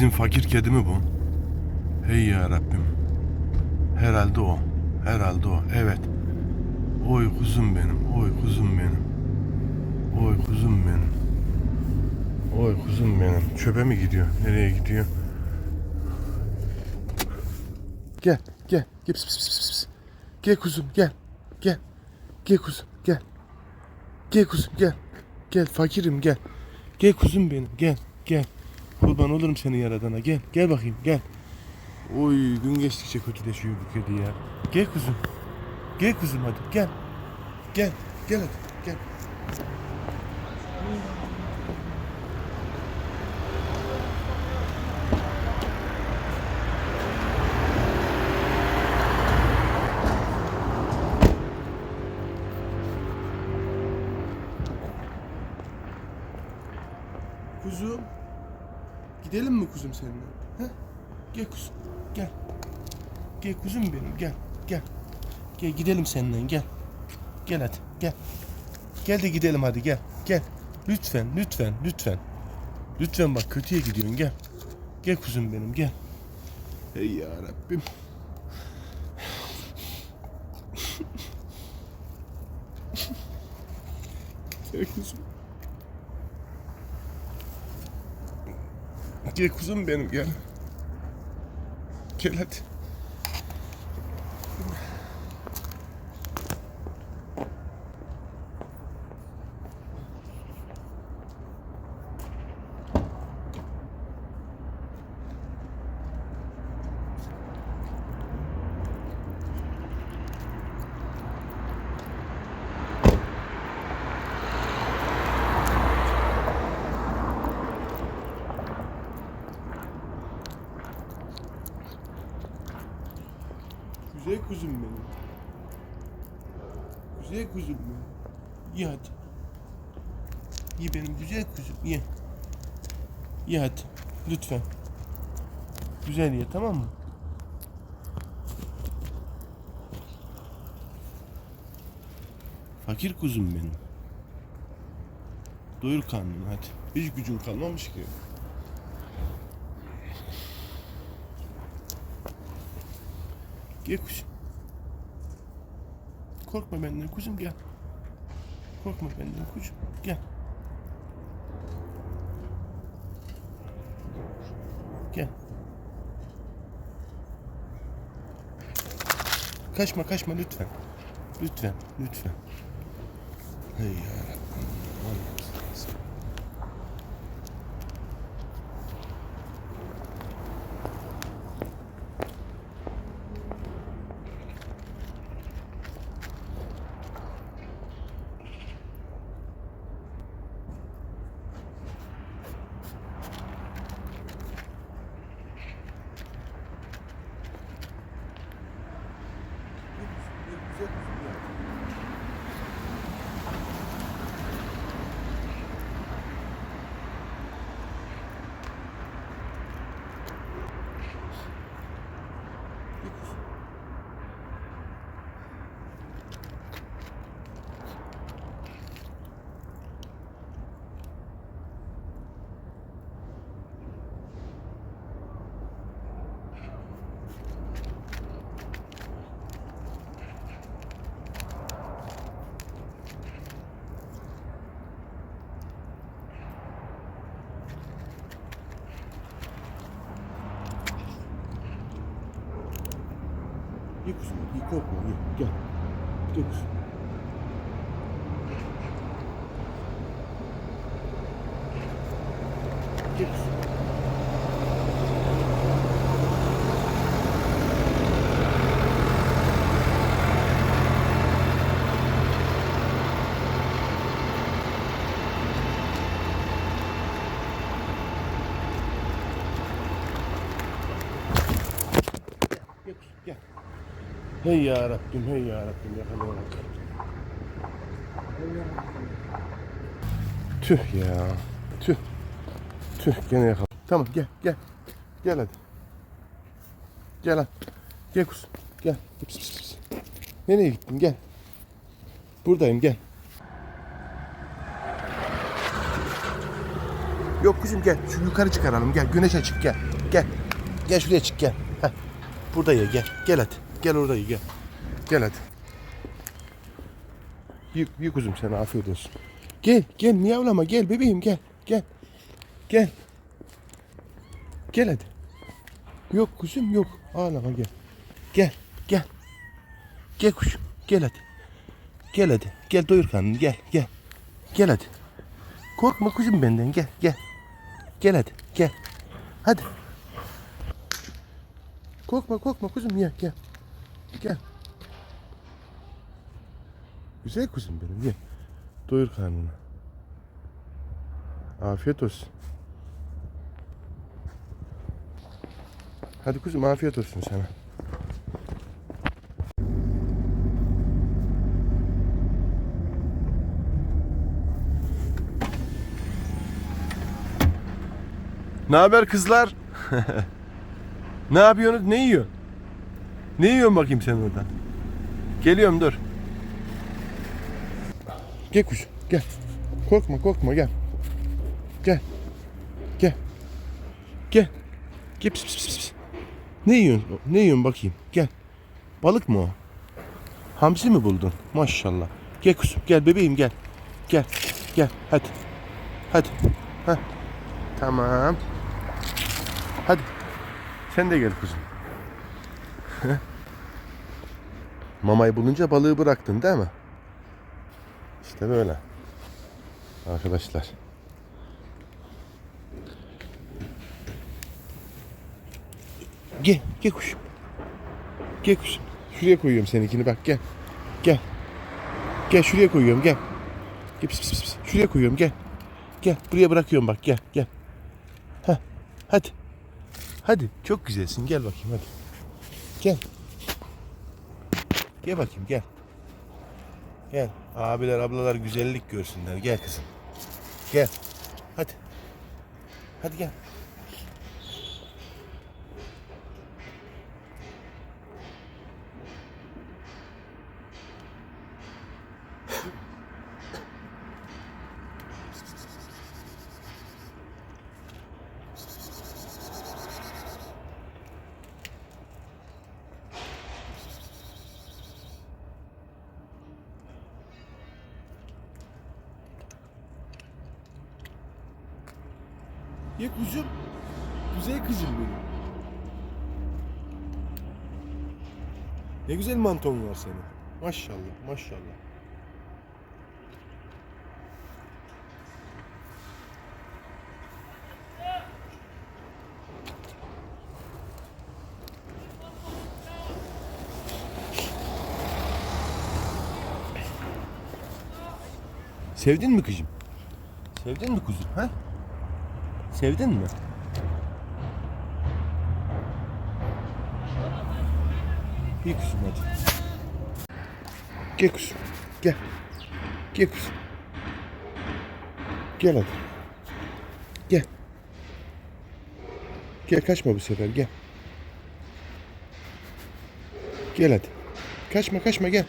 Bizim fakir kedi mi bu? Hey ya Rabbim. Herhalde o. Herhalde o. Evet. Oy kuzum benim. Oy kuzum benim. Oy kuzum benim. Oy kuzum benim. Çöpe mi gidiyor? Nereye gidiyor? Gel, gel. Gel, pis, pis, pis, pis. Gel kuzum, gel. Gel. Gel kuzum, gel. Gel kuzum, gel. Gel fakirim, gel. Gel kuzum benim, gel. Gel. Kurban olurum seni yaradana. Gel, gel bakayım, gel. Oy, gün geçtikçe kötüleşiyor bu kedi ya. Gel kuzum. Gel kuzum hadi, gel. Gel, gel hadi, gel. Kuzum. Gidelim mi kuzum seninle? He? Gel kuzum. Gel. Gel kuzum benim gel. Gel. Gel gidelim seninle gel. Gel hadi gel. Gel de gidelim hadi gel. Gel. Lütfen lütfen lütfen. Lütfen bak kötüye gidiyorsun gel. Gel kuzum benim gel. Ey ya Rabbim. Gel kuzum. Gel kuzum benim gel. Gel hadi. Güzel kuzum benim. Güzel kuzum benim. Ye hadi. Ye benim güzel kuzum ye. Ye hadi. Lütfen. Güzel ye tamam mı? Fakir kuzum benim. Doyur karnını hadi. Hiç gücün kalmamış ki. Gel kuzum. Korkma benden kuzum gel. Korkma benden kuzum gel. Gel. Kaçma kaçma lütfen. Lütfen lütfen. Hey yarabbim. Allah'ım sen. Ye kuzum, ye korkma. Gel. Gel. Gel gel. Hey ya Rabbim, hey ya Rabbim yakalayamadık. Tüh ya, tüh. Tüh gene yakaladım. Tamam gel, gel. Gel hadi. Gel hadi. Gel kuzum, gel. Pis, pis, pis. Nereye gittin? Gel. Buradayım, gel. Yok kuzum gel. Şu yukarı çıkaralım. Gel. Güneş açık gel. Gel. Gel şuraya çık gel. Heh. Burada ye gel. Gel hadi. Gel orada ye gel. Gel hadi. Yük, yük kuzum sana afiyet olsun. Gel gel miyavlama gel bebeğim gel. Gel. Gel. Gel hadi. Yok kuzum yok. Ağlama gel. Gel gel. Gel kuşum gel hadi. Gel hadi. Gel doyur karnını gel gel. Gel hadi. Korkma kuzum benden gel gel. Gel hadi gel. Hadi. Korkma korkma kuzum ya gel. Gel. Güzel kuzum benim gel. Doyur karnını. Afiyet olsun. Hadi kuzum afiyet olsun sana. Ne haber kızlar? ne yapıyorsunuz? Ne yiyorsun? Ne yiyorsun bakayım sen orada? Geliyorum dur. Gel kuşum gel. Korkma korkma gel. Gel. Gel. Gel. Gel pis pis pis pis. Ne yiyorsun? Ne yiyorsun bakayım? Gel. Balık mı o? Hamsi mi buldun? Maşallah. Gel kuzum gel bebeğim gel. Gel. Gel hadi. Hadi. Heh. Tamam. Hadi. Sen de gel kuzum. Mamayı bulunca balığı bıraktın değil mi? İşte böyle. Arkadaşlar. Gel, gel kuşum. Gel kuşum. Şuraya koyuyorum seninkini bak gel. Gel. Gel şuraya koyuyorum gel. Gel pis pis pis. Şuraya koyuyorum gel. Gel buraya bırakıyorum bak gel gel. Heh. Hadi. Hadi çok güzelsin gel bakayım hadi. Gel. Gel bakayım gel. Gel. Abiler ablalar güzellik görsünler. Gel kızım. Gel. Hadi. Hadi gel. Ye kuzum. Güzel kızım benim. Ne güzel manton var senin. Maşallah maşallah. Sevdin mi kızım? Sevdin mi kuzum? Ha? Sevdin mi? İyi kuzum hadi. Gel kuzum. Gel. Gel kuzum. Gel hadi. Gel. Gel kaçma bu sefer gel. Gel hadi. Kaçma kaçma gel.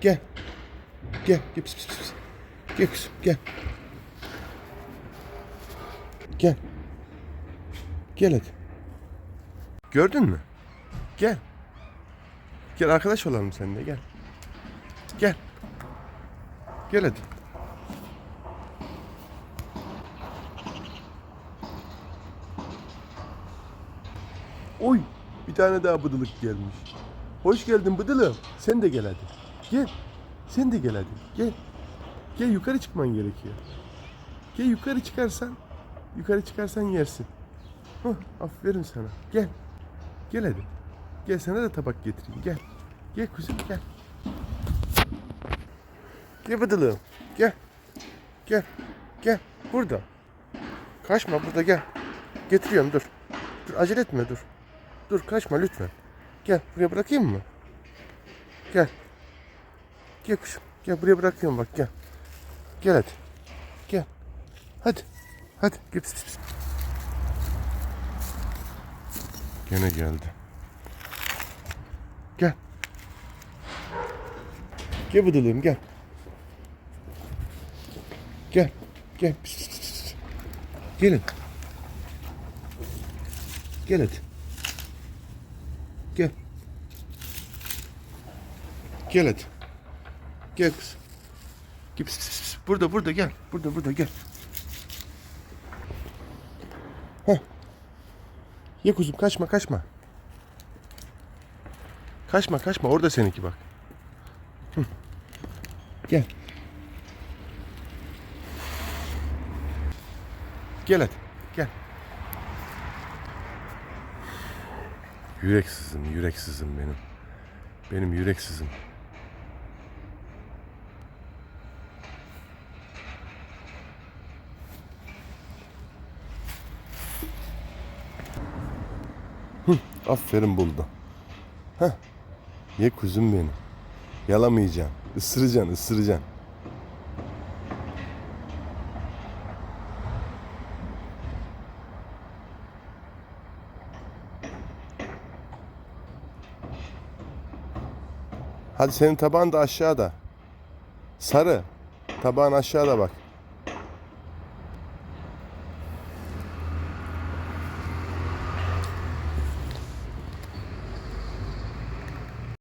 Gel. Gel. Gel pis pis pis. Gel kuzum gel. Gel hadi. Gördün mü? Gel. Gel arkadaş olalım seninle gel. Gel. Gel hadi. Oy bir tane daha bıdılık gelmiş. Hoş geldin bıdılım. Sen de gel hadi. Gel. Sen de gel hadi. Gel. Gel yukarı çıkman gerekiyor. Gel yukarı çıkarsan Yukarı çıkarsan yersin. Hah, aferin sana. Gel. Gel hadi. Gel sana da tabak getireyim. Gel. Gel kuzum gel. Gel bıdılığım. Gel. Gel. Gel. Burada. Kaçma burada gel. Getiriyorum dur. Dur acele etme dur. Dur kaçma lütfen. Gel buraya bırakayım mı? Gel. Gel kuşum. Gel buraya bırakıyorum bak gel. Gel hadi. Gel. Hadi. Hadi git. pis, pis. Gene geldi. Gel. Gel bıdılığım gel. Gel. Gel. Pis, pis, pis. Gelin. Gel hadi. Gel. Gel hadi. Gel kız. Gel. pis, pis, pis. Burada burada gel. Burada burada gel. Ye kuzum kaçma kaçma. Kaçma kaçma orada seninki bak. Hı. Gel. Gel hadi. Gel. Yüreksizim, yüreksizim benim. Benim yüreksizim. Hı, aferin buldu. Heh. Ye kuzum benim. Yalamayacaksın. Isıracaksın, ısıracaksın. Hadi senin tabağın da aşağıda. Sarı. Tabağın aşağıda bak.